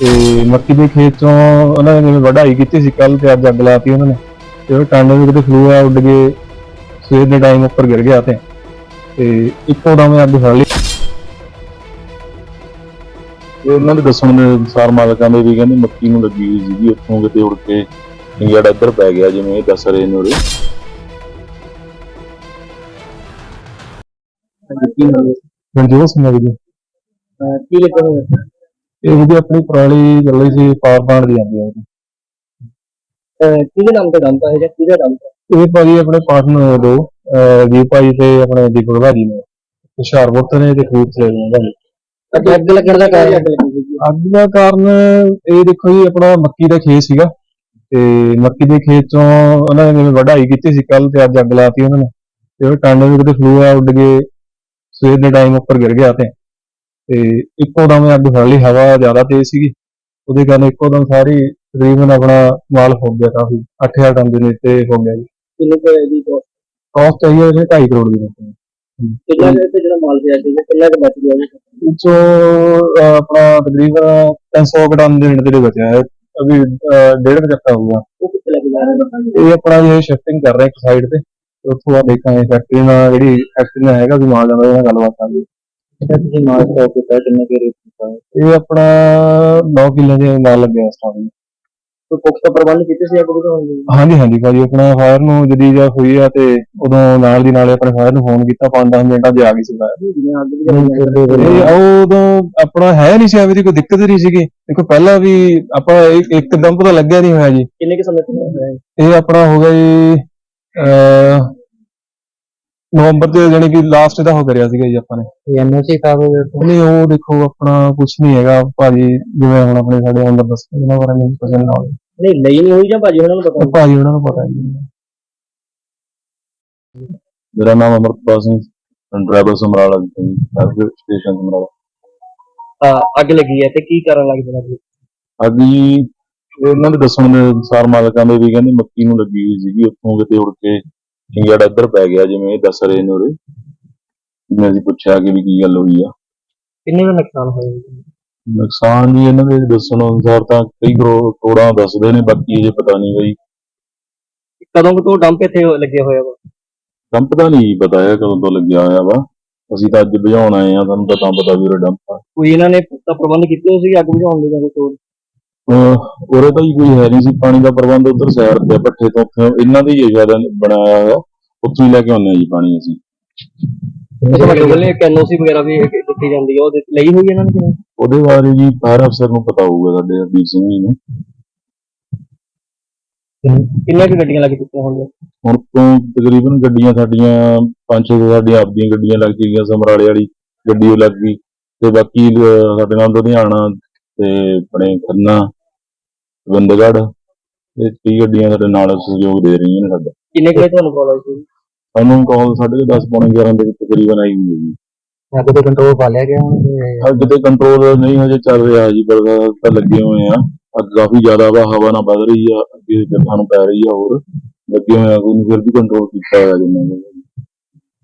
ਤੇ ਮੱਕੀ ਦੇ ਖੇਤ ਚੋਂ ਉਹਨਾਂ ਨੇ ਜਿਵੇਂ ਵਢਾਈ ਕੀਤੀ ਸੀ ਕੱਲ ਤੇ ਅੱਜ ਅੱਗ ਲਾਤੀ ਉਹਨਾਂ ਨੇ। ਤੇ ਉਹ ਟਾਂਡੇ ਦੇ ਕਿਤੇ ਫਲੂ ਆ ਉੱਡ ਕੇ ਸਵੇਰ ਦੇ ਟਾਈਮ ਉੱਪਰ ਗਿਰ ਗਿਆ ਤੇ ਤੇ ਇੱਕੋ ਦਮ ਅੱਗ ਫੜ ਲਈ। ਤੇ ਉਹਨਾਂ ਦੇ ਦੱਸਣ ਦੇ ਅਨੁਸਾਰ ਮਾਲਕਾਂ ਦੇ ਵੀ ਕਹਿੰਦੇ ਮੱਕੀ ਨੂੰ ਲੱਗੀ ਹੋਈ ਸੀਗੀ ਉੱਥੋਂ ਕਿਤੇ ਉੜ ਕੇ ਜਿਹੜਾ ਇੱਧਰ ਪੈ ਗਿਆ ਜਿਵੇਂ ਇਹ ਦੱਸ ਰਹੇ ਨੇ ਉਰੇ। ਕੀ ਨਾਮ ਹੈ? ਰਣਜੋਤ ਸਿੰਘ ਆ ਜੀ। ਕੀ ਲਿਖਿਆ ਹੋਇਆ ਹੈ? ਇਹ ਜਿਹੜੀ ਆਪਣੀ ਪੁਰਾਣੀ ਚੱਲ ਸੀ ਪਾਵਰ ਪਲਾਂਟ ਦੀ ਆਉਂਦੀ। ਅਹ ਕਿਹਦੇ ਨਾਮ ਤੇ ਡੰਪਾ ਹੈ ਜਾਂ ਕਿਹਦਾ ਡੰਪਾ ਇਹ ਭਾਜੀ ਆਪਣੇ ਪਾਰਟਨਰ ਦੋ ਜੀ ਭਾਈ ਤੇ ਆਪਣੇ ਦੀਪਕ ਭਾਜੀ ਨੇ। ਹੁਸ਼ਿਆਰਪੁਰ ਤੋਂ ਨੇ ਤੇ ਖੂਬ ਤੇ ਨੇ ਭਾਜੀ। ਅੱਗੇ ਅੱਗ ਲੱਗਣ ਦਾ ਕਾਰਨ? ਅੱਗ ਲੱਗੀ ਸੀ। ਅੱਗ ਦਾ ਕਾਰਨ ਇਹ ਦੇਖੋ ਜੀ ਆਪਣਾ ਮੱਕੀ ਦਾ ਖੇਤ ਸੀਗਾ। ਤੇ ਮੱਕੀ ਦੇ ਖੇਤ ਚੋਂ ਉਹਨਾਂ ਨੇ ਜਿਵੇਂ ਵਢਾਈ ਕੀਤੀ ਸੀ ਕੱਲ ਤੇ ਅੱਜ ਅੱਗ ਲਾਤੀ ਉਹਨਾਂ ਨੇ। ਤੇ ਉਹ ਟਾਂਡੇ ਦੇ ਕਿਤੇ ਫਲੂ ਆ ਉੱਡ ਕੇ ਸਵੇਰ ਦੇ ਟਾਈਮ ਉੱਪਰ ਗਿਰ ਗਿਆ ਤੇ। ਤੇ ਇੱਕੋ ਦਮ ਅੱਗ ਫੜ ਲਈ ਹਵਾ ਜ਼ਿਆਦਾ ਤੇਜ਼ ਸੀਗੀ। ਉਹਦੇ ਕਾਰਨ ਇੱਕੋ ਦਮ ਸਾਰੀ ਤਕਰੀਬਨ ਆਪਣਾ ਮਾਲ ਹੋ ਗਿਆ ਕਾਫੀ। 8000 ਟਨ ਦੇ ਨੇੜੇ ਹੋ ਗਿਆ ਜੀ। ਕਿੰਨੇ ਕੁ ਹੈ ਜੀ cost? ਕਾਸਟ ਚਾਹੀਏ ਉਹਦੇ 2.5 ਕਰੋੜ ਦੀ ਰਕਮ ਕਿੰਨਾ ਕੁ ਜਿਹੜਾ ਮਾਲ ਪਿਆ ਸੀ ਕਿੰਨਾ ਕੁ ਬਚ ਗਿਆ ਜੀ? ਅਹ, ਆਪਣਾ ਤਕਰੀਬਨ 300 ਕੁ ਟਨ ਦੇ ਨੇੜੇ ਬਚਿਆ ਹੈ। ਅਭੀ ਅਹ, ਡੇਢ ਕੁ ਚੱਕਾ ਹੋਊਗਾ। ਉਹ ਕਿੱਥੇ ਲੱਗ ਜਾ ਰਿਹਾ ਇਹ ਆਪਣਾ ਜੇ ਸ਼ਿਫਟਿੰਗ ਕਰ ਰਹੇ ਇੱਕ ਸਾਈਡ ਤੇ। ਤੇ ਉੱਥੋਂ ਆ ਦੇਖਾਂਗੇ ਫੈਕਟਰੀ ਨਾਲ ਜਿਹੜੀ ਫੈਕਟਰੀ ਨਾਲ ਹੈਗਾ ਵੀ ਮਾਲ ਜਾਂਦਾ ਉਹਦੇ ਨਾਲ ਗੱਲਬਾਤ ਕਰਾਂਗੇ ਜਿਹੜਾ ਤੁਸੀਂ ਮਾਲ ਸਟਾਕ ਕੀਤਾ ਕਿੰਨੇ ਕੁ ਰੇਟ ਕੀਤਾ ਇਹ ਆਪਣਾ 9 ਕਿੱਲੇ ਦੇ ਮਾਲ ਲੱਗਿਆ ਇਸ ਟਾਈਮ ਕੋਈ ਪੁਖਤਾ ਪ੍ਰਬੰਧ ਕੀਤੇ ਸੀ ਅੱਗ ਬੁਝਾਉਣ ਦੇ ਹਾਂਜੀ ਹਾਂਜੀ ਭਾਜੀ ਆਪਣਾ ਫਾਇਰ ਨੂੰ ਜਦੀ ਜਾਂ ਹੋਈ ਆ ਤੇ ਉਦੋਂ ਨਾਲ ਦੀ ਨਾਲੇ ਆਪਣੇ ਫਾਇਰ ਨੂੰ ਫੋਨ ਕੀਤਾ 5-10 ਮਿੰਟਾਂ 'ਚ ਆ ਗਈ ਸੀ fire। ਜਿਵੇਂ ਅੱਗ ਬੁਝਾਉਣ ਇਹ ਉਹ ਉਦੋਂ ਆਪਣਾ ਹੈ ਨਹੀਂ ਸੀ ਐਵੇਂ ਦੀ ਕੋਈ ਦਿੱਕਤ ਨਹੀਂ ਸੀਗੀ। ਦੇਖੋ ਪਹਿਲਾਂ ਵੀ ਆਪਾਂ ਇੱਕਦਮ ਪਤਾ ਲੱਗਿਆ ਨਹੀਂ ਹੋਇਆ ਜੀ। ਕਿੰਨੇ ਕੁ ਸਮੇਂ ਤੋਂ ਹੋਇਆ ਇਹ ਆਪਣਾ ਹੋ ਗਿਆ ਜੀ ਅਹ ਨਵੰਬਰ ਦੇ ਜਾਨੀ ਕਿ ਲਾਸਟ ਦਾ ਹੋ ਕਰਿਆ ਸੀਗਾ ਜੀ ਆਪਾਂ ਨੇ। ਐਨਓਸੀ ਕਾਗਜ਼ ਨਹੀਂ ਉਹ ਦੇਖੋ ਆਪਣਾ ਕੁਝ ਨਹੀਂ ਹੈਗਾ। ਭਾਜੀ ਜਿਵੇਂ ਹੁਣ ਆਪਣੇ ਸਾਡੇ ਅੰਦਰ ਦੱਸ ਇਹਨਾਂ ਬਾਰੇ ਮੈਨੂੰ ਪਤਾ ਨਾ ਹੋਵੇ ਨਹੀਂ ਲਈ ਨਹੀਂ ਹੋਈ ਜਾਂ ਭਾਜੀ ਉਹਨਾਂ ਨੂੰ ਪਤਾ? ਤੇ ਭਾਜੀ ਉਹਨਾਂ ਨੂੰ ਪਤਾ ਜੀ। ਮੇਰਾ ਨਾਮ ਅਮਰਪਾਲ ਸਿੰਘ ਡਰਾਈਵਰ ਸਮਰਾਲਾ ਜੀ ਸਟੇਸ਼ਨ ਸਮਰਾਲਾ। ਅਹ ਅੱਗ ਲੱਗੀ ਹੈ ਤੇ ਕੀ ਕਾਰਨ ਲੱਗੀ ਅੱਜ ਜੀ ਇਹਨਾਂ ਦੇ ਦੱਸਣ ਦੇ ਅਨੁਸਾਰ ਮਾਲਕਾਂ ਦੇ ਵੀ ਕਹਿੰਦੇ ਮੱਕੀ ਨੂੰ ਲੱਗੀ ਹੋਈ ਸੀਗੀ ਉੱਥੋਂ ਕਿਤੇ ਉੜ ਕੇ ਚਿੰਗੜਾ ਇੱਧਰ ਪੈ ਗਿਆ ਜਿਵੇਂ ਇਹ ਦੱਸ ਰਹੇ ਨੇ ਉਰੇ। ਮੈਂ ਅਸੀਂ ਪੁੱਛਿਆ ਕਿ ਵੀ ਕੀ ਗੱਲ ਹੋਈ ਆ। ਕਿੰਨੇ ਦਾ ਨੁਕਸਾਨ ਹੋਇਆ ਜੀ? ਨੁਕਸਾਨ ਜੀ ਇਹਨਾਂ ਦੇ ਦੱਸਣ ਅਨੁਸਾਰ ਤਾਂ ਕਈ ਕਰੋ- ਕਰੋੜਾਂ ਦੱਸਦੇ ਨੇ ਬਾਕੀ ਜੇ ਪਤਾ ਨਹੀਂ ਬਈ। ਕਦੋਂ ਕੁ ਤੋਂ ਡੰਪ ਇੱਥੇ ਲੱਗੇ ਹੋਇਆ ਵਾ ਡੰਪ ਦਾ ਨਹੀਂ ਪਤਾ ਹੈ ਕਦੋਂ ਤੋਂ ਲੱਗਿਆ ਹੋਇਆ ਵਾ। ਅਸੀਂ ਤਾਂ ਅੱਜ ਬੁਝਾਉਣ ਆਏ ਆ ਤੁਹਾਨੂੰ ਤਾਂ ਤਾਂ ਪਤਾ ਵੀ ਉਹ ਡੰਪ ਆ। ਕੋਈ ਇਹਨਾਂ ਨੇ ਪੁਖਤਾ ਪ੍ਰਬੰਧ ਕੀਤੇ ਹੋਏ ਸੀ ਅੱਗ ਬੁਝਾਉਣ ਦੇ ਜਾਂ ਕੋਈ ਹੋਰ? ਉਰੇ ਤਾਂ ਜੀ ਕੋਈ ਹੈ ਨਹੀਂ ਸੀ ਪਾਣੀ ਦਾ ਪ੍ਰਬੰਧ ਉਧਰ ਸਾਈਡ ਤੇ ਆ, ਭੱਠੇ ਤੋਂ ਉੱਥੇ। ਇਹਨਾਂ ਦੀ ਹੀ ਜ਼ਿਆਦਾ ਬਣਾਇਆ ਹੋਇਆ। ਉੱਥੋਂ ਹੀ ਲੈ ਕੇ ਆਉਂਦੇ ਆ ਜੀ ਪਾਣੀ ਅਸੀਂ। ਤੁਹਾਡੇ ਵੱਲੋਂ ਇੱਕ ਐਨਓਸੀ ਵਗੈਰਾ ਵੀ ਇੱਕ ਦਿੱਤੀ ਜਾਂਦੀ ਹੈ ਉਹ ਦਿੱਤ- ਲਈ ਹੋਈ ਇਹਨਾਂ ਨੇ ਕਿ ਨਹੀਂ? ਉਹਦੇ ਬਾਰੇ ਜੀ ਫਾਇਰ ਅਫਸਰ ਨੂੰ ਪਤਾ ਹੋਊਗਾ ਸਾਡੇ ਹਰਦੀਪ ਸਿੰਘ ਜੀ ਨੂੰ। ਕਿੰਨੀਆਂ ਕੁ ਗੱਡੀਆਂ ਲੱਗ ਚੁੱਕੀਆਂ ਹੋਣਗੀਆਂ? ਹੁਣ ਤੋਂ ਤਕਰੀਬਨ ਗੱਡੀਆਂ ਸਾਡੀਆਂ ਪੰਜ ਛੇ ਸਾਡੀਆਂ ਆਪਦੀਆਂ ਗੱਡੀਆਂ ਲੱਗ ਗਈਆਂ ਸਮਰਾਲੇ ਵਾਲੀ ਗੱਡੀ ਉਹ ਲੱਗ ਗਈ। ਤੇ ਬਾਕੀ ਅਹ, ਸਾਡੇ ਨਾਲ ਲੁਧਿਆਣਾ ਤੇ ਆਪਣੇ ਖੰਨਾ ਗੋਬਿੰਦਗੜ੍ਹ ਇਹ ਕਈ ਗੱਡੀਆਂ ਸਾਡੇ ਨਾਲ ਸਹਿਯੋਗ ਦੇ ਰਹੀਆਂ ਨੇ ਸਾਡਾ। ਕਿੰਨੇ ਕੁ ਵਜੇ ਤੁਹਾਨੂੰ ਕਾਲ ਆਈ ਸੀ? ਸਾਨੂੰ ਕਾਲ ਸਾਢੇ 10 ਪੌਣੇ 11 ਦੇ ਵਿੱਚ ਤਕਰੀਬਨ ਆਈ ਹੋਈ ਹੈ ਜੀ। ਅੱਗ ਤੇ ਕੰਟਰੋਲ ਪਾ ਲਿਆ ਗਿਆ ਹੁਣ ਤੇ ਅੱਗ ਤੇ ਕੰਟਰੋਲ ਨਹੀਂ ਹਜੇ ਚੱਲ ਰਿਹਾ ਜੀ ਪਰ ਤਾਂ ਲੱਗੇ ਹੋਏ ਆ। ਅੱਗ ਕਾਫੀ ਜ਼ਿਆਦਾ ਵਾ ਹਵਾ ਨਾਲ ਵੱਧ ਰਹੀ ਆ ਅੱਗੇ ਜੱਟਾਂ ਨੂੰ ਪੈ ਰਹੀ ਆ ਹੋਰ। ਲੱਗੇ ਹੋਏ ਆ ਕੋਈ ਨੀ, ਫਿਰ ਵੀ ਕੰਟਰੋਲ ਕੀਤਾ ਹੋਇਆ ਜਿੰਨਾ।